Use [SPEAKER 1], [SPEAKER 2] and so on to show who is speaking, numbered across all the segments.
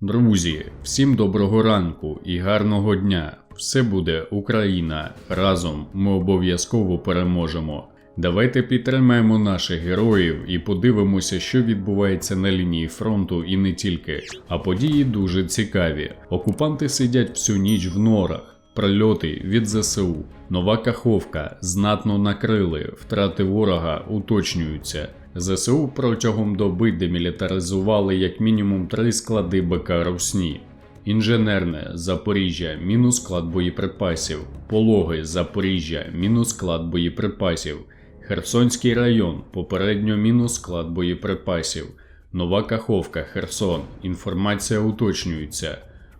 [SPEAKER 1] Друзі, всім доброго ранку і гарного дня. Все буде Україна. Разом ми обов'язково переможемо. Давайте підтримаємо наших героїв і подивимося, що відбувається на лінії фронту і не тільки. А події дуже цікаві. Окупанти сидять всю ніч в норах. Прильоти від ЗСУ. Нова Каховка знатно накрили, втрати ворога уточнюються. ЗСУ протягом доби демілітаризували як мінімум три склади БК Русні. Інженерне Запоріжжя мінус склад боєприпасів, Пологи Запоріжжя мінус склад боєприпасів, Херсонський район попередньо мінус склад боєприпасів, Нова Каховка Херсон. Інформація уточнюється.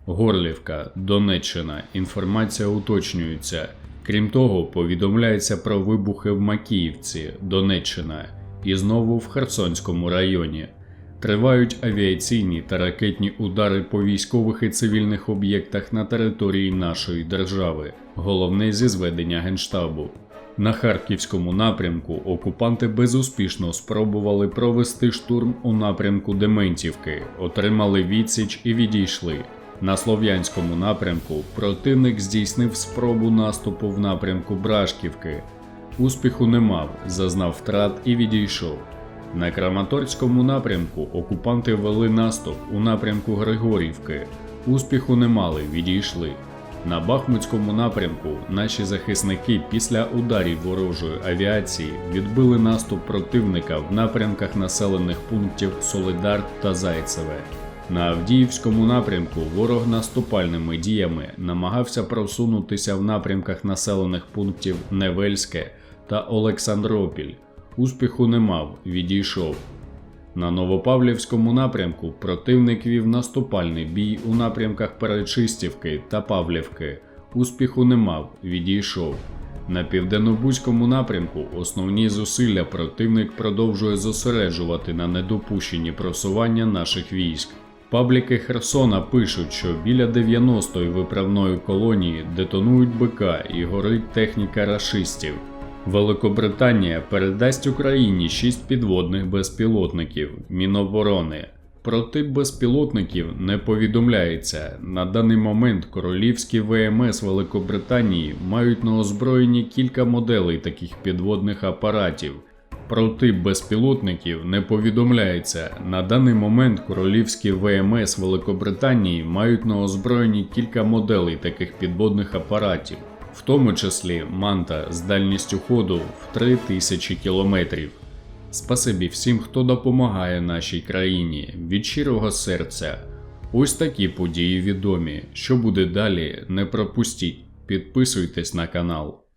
[SPEAKER 1] Горлівка, Донеччина. Інформація уточнюється. Крім того, повідомляється про вибухи в Макіївці, Донеччина, і знову в Херсонському районі. Тривають авіаційні та ракетні удари по військових і цивільних об'єктах на території нашої держави. Головне зі зведення Генштабу. На харківському напрямку окупанти безуспішно спробували провести штурм у напрямку Дементівки, отримали відсіч і відійшли. На слов'янському напрямку противник здійснив спробу наступу в напрямку Брашківки. Успіху не мав, зазнав втрат і відійшов. На Краматорському напрямку окупанти вели наступ у напрямку Григорівки. Успіху не мали, відійшли. На Бахмутському напрямку наші захисники після ударів ворожої авіації відбили наступ противника в напрямках населених пунктів Солидар та Зайцеве. На Авдіївському напрямку ворог наступальними діями намагався просунутися в напрямках населених пунктів Невельське та Олександропіль. Успіху не мав, відійшов. На Новопавлівському напрямку противник вів наступальний бій у напрямках Перечистівки та Павлівки. Успіху не мав, відійшов. На південнобузькому напрямку основні зусилля противник продовжує зосереджувати на недопущенні просування наших військ. Пабліки Херсона пишуть, що біля 90-ї виправної колонії детонують БК і горить техніка рашистів. Великобританія передасть Україні 6 підводних безпілотників Міноборони. Про тип безпілотників не повідомляється. На даний момент королівські ВМС Великобританії мають на озброєнні кілька моделей таких підводних апаратів. Про тип безпілотників не повідомляється. На даний момент королівські ВМС Великобританії мають на озброєнні кілька моделей таких підводних апаратів, в тому числі манта з дальністю ходу в 3000 кілометрів. Спасибі всім, хто допомагає нашій країні від щирого серця. Ось такі події відомі. Що буде далі, не пропустіть. Підписуйтесь на канал.